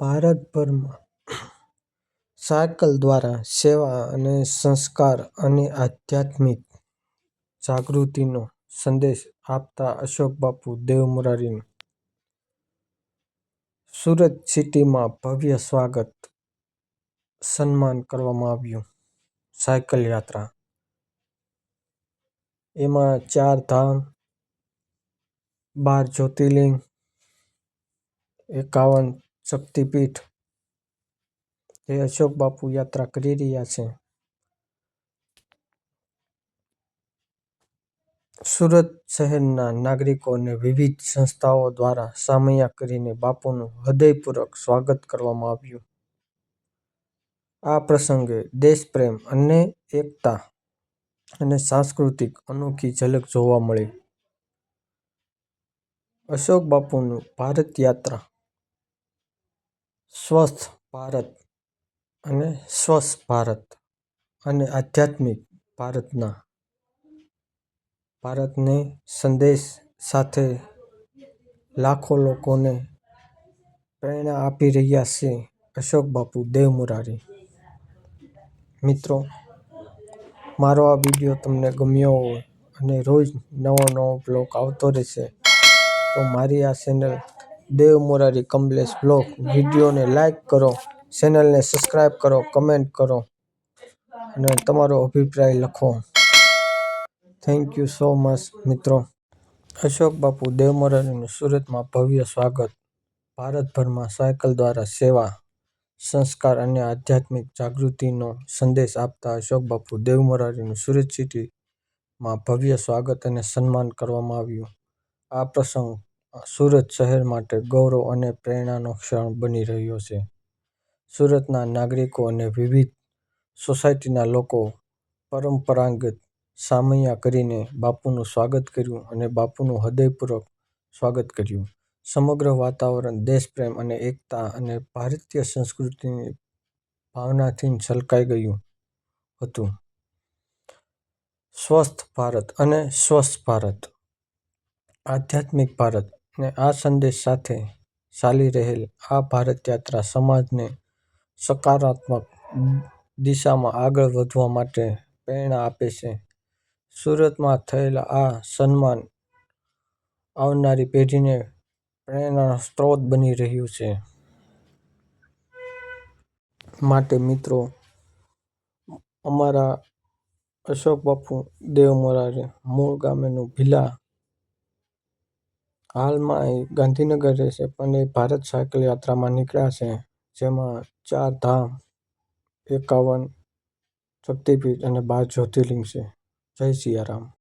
ભારતભરમાં સાયકલ દ્વારા સેવા અને સંસ્કાર અને આધ્યાત્મિક જાગૃતિનો સંદેશ આપતા અશોકબાપુ દેવમોરારીનું સુરત સિટીમાં ભવ્ય સ્વાગત, સન્માન કરવામાં આવ્યું. સાયકલ યાત્રા એમાં ચાર ધામ, બાર જ્યોતિર્લિંગ, એકાવન શક્તિપીઠ એ અશોકબાપુ યાત્રા કરી રહ્યા છે. સુરત શહેરના નાગરિકો અને વિવિધ સંસ્થાઓ દ્વારા સામૈયા કરીને બાપુનું હૃદયપૂર્વક સ્વાગત કરવામાં આવ્યું. આ પ્રસંગે દેશપ્રેમ અને એકતા અને સાંસ્કૃતિક અનોખી ઝલક જોવા મળી. અશોક બાપુનું ભારત યાત્રા સ્વસ્થ ભારત અને સ્વચ્છ ભારત અને આધ્યાત્મિક ભારતના ભારતને સંદેશ સાથે લાખો લોકોને પ્રેરણા આપી રહ્યા છે અશોક બાપુ દેવ મુરારી. મિત્રો, મારો આ વીડિયો તમને ગમ્યો હોય અને રોજ નવો નવો બ્લોગ આવતો રહેશે, તો મારી આ ચેનલ દેવ મોરારી કમલેશ બ્લોગ વિડીયોને લાઈક કરો, ચેનલને સબસ્ક્રાઈબ કરો, કમેન્ટ કરો અને તમારો અભિપ્રાય લખો. થેન્ક યુ સો મચ મિત્રો. અશોક બાપુ દેવ દેવમોરારીનું સુરતમાં ભવ્ય સ્વાગત, ભારતભરમાં સાયકલ દ્વારા સેવા, સંસ્કાર અને આધ્યાત્મિક જાગૃતિનો સંદેશ આપતા અશોક બાપુ દેવ મોરારીનું સુરત સિટીમાં ભવ્ય સ્વાગત અને સન્માન કરવામાં આવ્યું. આ પ્રસંગ સુરત શહેર માટે ગૌરવ અને પ્રેરણાનો ક્ષણ બની રહ્યો છે. સુરતના નાગરિકો અને વિવિધ સોસાયટીના લોકો પરંપરાગત સામૈયા કરીને બાપુનું સ્વાગત કર્યું અને બાપુનું હૃદયપૂર્વક સ્વાગત કર્યું. સમગ્ર વાતાવરણ દેશપ્રેમ અને એકતા અને ભારતીય સંસ્કૃતિની ભાવનાથી છલકાઈ ગયું હતું. સ્વસ્થ ભારત અને સ્વસ્થ ભારત, આધ્યાત્મિક ભારત અને આ સંદેશ સાથે ચાલી રહેલ આ ભારત યાત્રા સમાજને સકારાત્મક દિશામાં આગળ વધવા માટે પ્રેરણા આપે છે. સુરતમાં થયેલા આ સન્માન આવનારી પેઢીને પ્રેરણાનો સ્ત્રોત બની રહ્યું છે. માટે મિત્રો, અમારા અશોક બાપુ દેવ દેવમોરારી મૂળ ગામેનું ભીલા. હાલમાં એ ગાંધીનગર રહેશે પણ એ ભારત સાયકલ યાત્રામાં નીકળ્યા છે. જેમાં ચાર ધામ, એકાવન શક્તિપીઠ અને બાર જ્યોતિર્લિંગ છે. જય સિયારામ.